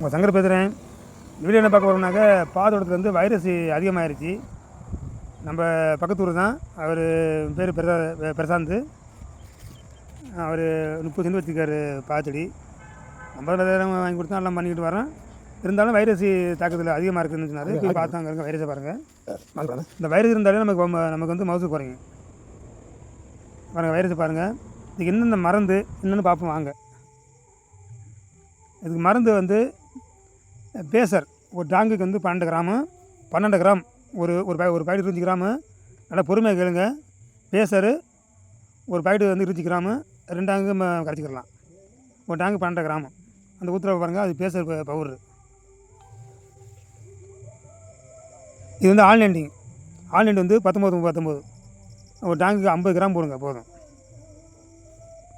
உங்கள் சங்கர் பேசுகிறேன் வீடியோ என்ன பார்க்க போகிறோம்னாக்க பாதோட்டத்தில் வந்து வைரஸ் அதிகமாகிருச்சு நம்ம பக்கத்து ஊர் தான். அவர் பேர் பிரசா பிரசாந்த் அவர் முப்பது சென்ட் வச்சுருக்காரு பாச்செடி. நம்ம நேரம் வாங்கி கொடுத்தா எல்லாம் பண்ணிக்கிட்டு வரோம் இருந்தாலும் வைரஸ் தாக்கத்தில் அதிகமாக இருக்குதுன்னு சொன்னார். போய் பார்த்தாங்க இருக்க வைரஸை பாருங்கள் இந்த வைரஸ் இருந்தாலே நமக்கு நமக்கு வந்து மவுசு குறையும். பாருங்கள் வைரஸை பாருங்கள் இதுக்கு என்னென்ன மருந்து என்னென்னு பார்ப்போம் வாங்க. இதுக்கு மருந்து வந்து பேசர் ஒரு டாங்குக்கு வந்து பன்னெண்டு கிராமு பன்னெண்டு கிராம் ஒரு ஒரு பை ஒரு பாக்கெட் இருபத்தஞ்சி கிராமு நல்லா பொறுமையாக கேளுங்க. பேசரு ஒரு பாக்கெட் வந்து இருபத்தஞ்சி கிராமு ரெண்டு டாங்கு ம ஒரு டாங்கு பன்னெண்டு கிராமு. அந்த ஊற்றுற பாருங்கள் அது பேசர் பவுட்ரு. இது வந்து ஆன்லைண்டிங் ஆன்லைன் வந்து பத்தொம்போது பத்தொம்போது ஒரு டாங்குக்கு ஐம்பது கிராம் போடுங்க போதும்.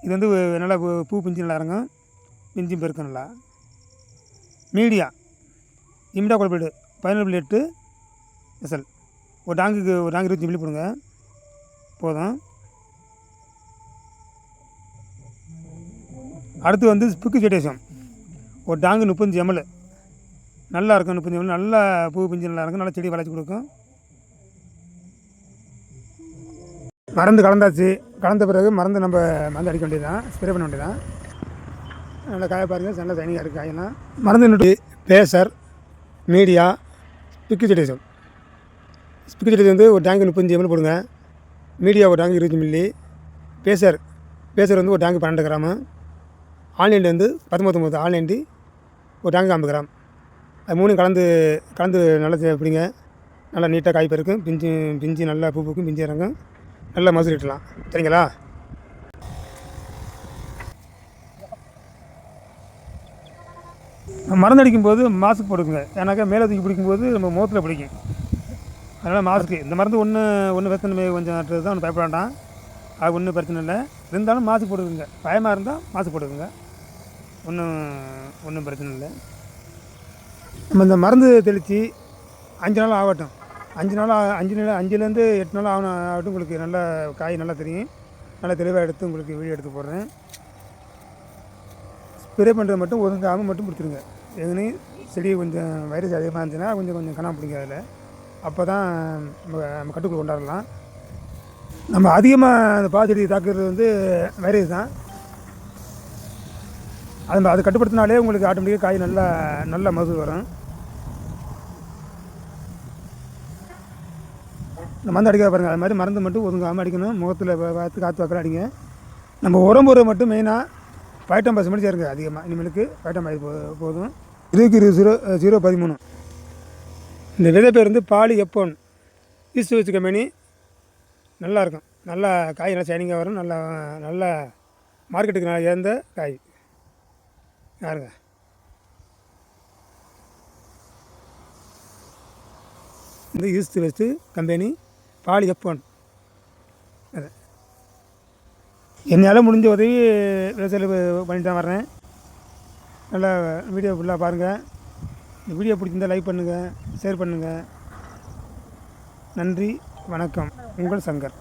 இது வந்து நல்லா பூ- பூ பிஞ்சு நல்லா இறங்கும். பிஞ்சும் பெருக்கும் நல்லா. மீடியா. இமிடா குழப்பீடு பதினொன்று புள்ளி எட்டு எஸ்எல் ஒரு டாங்குக்கு ஒரு டாங்கு இருபத்தி மில்லி போடுங்க. போதும். அடுத்து வந்து ஸ்பிக்கு ஜெட்டேஷம் ஒரு டாங்கு முப்பத்தஞ்சு எம்எல் நல்லா இருக்கும் முப்பத்தஞ்சு எம்எல் நல்லா பூ பிஞ்சு நல்லா இருக்கும். நல்லா செடி வளர்ச்சி கொடுக்கும். மருந்து கலந்தாச்சு. கலந்த பிறகு மருந்து நம்ம மருந்து அடிக்க வேண்டியதான் ஸ்ப்ரே பண்ண வேண்டியதுதான். நல்லா காய பாருங்கள் நல்லா சைனிங்காக இருக்குது காயெல்லாம். மருந்து நட்டு பேசர். மீடியா ஸ்பிக்கி செடிசம் ஸ்பிக்கி செடி வந்து ஒரு டேங்கு முப்பத்தஞ்சு எம்எல் போடுங்க. மீடியா ஒரு டேங்கு இருபத்தஞ்சு மில்லி பேசர் பேசர் வந்து ஒரு டேங்கு பன்னெண்டு கிராமு. ஆன்லைன் வந்து பத்தொம்பத்தொம்பது ஆன்லைன்டி ஒரு டேங்கு ஐம்பது கிராம். அது மூணும் கலந்து கலந்து நல்லா பிடிங்க. நல்லா நீட்டாக காய் பெருக்கும் பிஞ்சு பிஞ்சு நல்லா பூ பூக்கும் பிஞ்சு இறங்கும். நல்லா மசூரி இட்டலாம். சரிங்களா? மருந்தடிக்கும் போது மாஸ்க் போடுங்க. ஏன்னாக்கா மேலே தூக்கி பிடிக்கும்போது நம்ம முகத்தில் பிடிக்கும். அதனால் மாஸ்க்கு இந்த மருந்து ஒன்று ஒன்று பிரச்சனை கொஞ்சம் நட்டுறது தான் ஒன்று பயப்பட வேண்டாம். அது ஒன்றும் பிரச்சனை இல்லை. இருந்தாலும் மாஸ்க் போட்டுக்குங்க பயமாக இருந்தால் மாஸ்க் போட்டுக்குங்க ஒன்றும் ஒன்றும் பிரச்சனை இல்லை. நம்ம இந்த மருந்து தெளித்து அஞ்சு நாள் ஆகட்டும். அஞ்சு நாள் அஞ்சு நாள் அஞ்சுலேருந்து எட்டு நாள் ஆகணும் ஆகட்டும். உங்களுக்கு நல்லா காய் நல்லா தெரியும். நல்லா தெளிவாக எடுத்து உங்களுக்கு வீடியோ எடுத்து போடுறேன். ஸ்ப்ரே பண்ணுறது மட்டும் ஒரு கிராமம் மட்டும் கொடுத்துருங்க. எங்கனையும் செடி கொஞ்சம் வைரஸ் அதிகமாக இருந்துச்சுன்னா கொஞ்சம் கொஞ்சம் கணா பிடிங்க அதில். அப்போ தான் நம்ம நம்ம கட்டுக்குள் கொண்டாடலாம். நம்ம அதிகமாக அந்த பாச்செடி தாக்குறது வந்து வைரஸ் தான். அது அது கட்டுப்படுத்தினாலே உங்களுக்கு ஆட்டோமேட்டிக்காக காய் நல்லா நல்ல மகசூல் வரும். இந்த மருந்து அடிக்க பாருங்கள் அது மாதிரி மருந்து மட்டும் ஒதுங்காமல் அடிக்கணும். முகத்தில் பார்த்து காற்று வாக்கில் அடிங்க நம்ம உடம்புரை மட்டும் மெயினாக ஃபைட்டம் பஸ் மட்டும் சேருங்க அதிகமாக இனிமேலுக்கு ஃபைட்டம் போ போதும். இருபத்தி இருபது ஜீரோ ஜீரோ பதிமூணு. இந்த விதை பேர் வந்து பாலி எப்போன். ஈஸ்ட் வச்சு கம்பெனி நல்லாயிருக்கும் நல்லா காய் நல்லா ஷைனிங்காக வரும். நல்லா நல்லா மார்க்கெட்டுக்கு நல்லா ஏந்த காய். யாருங்க? இந்த ஈஸ்ட் வெஸ்ட்டு கம்பெனி பாலி எப்போன். அது. என்னால் முடிஞ்ச உதவி விவசாயிகள் பண்ணிட்டு தான் வர்றேன். நல்லா வீடியோ ஃபுல்லாக பாருங்கள் இந்த வீடியோ பிடிச்சிருந்தா லைக் பண்ணுங்கள் ஷேர் பண்ணுங்கள் நன்றி வணக்கம். உங்கள் சங்கர்.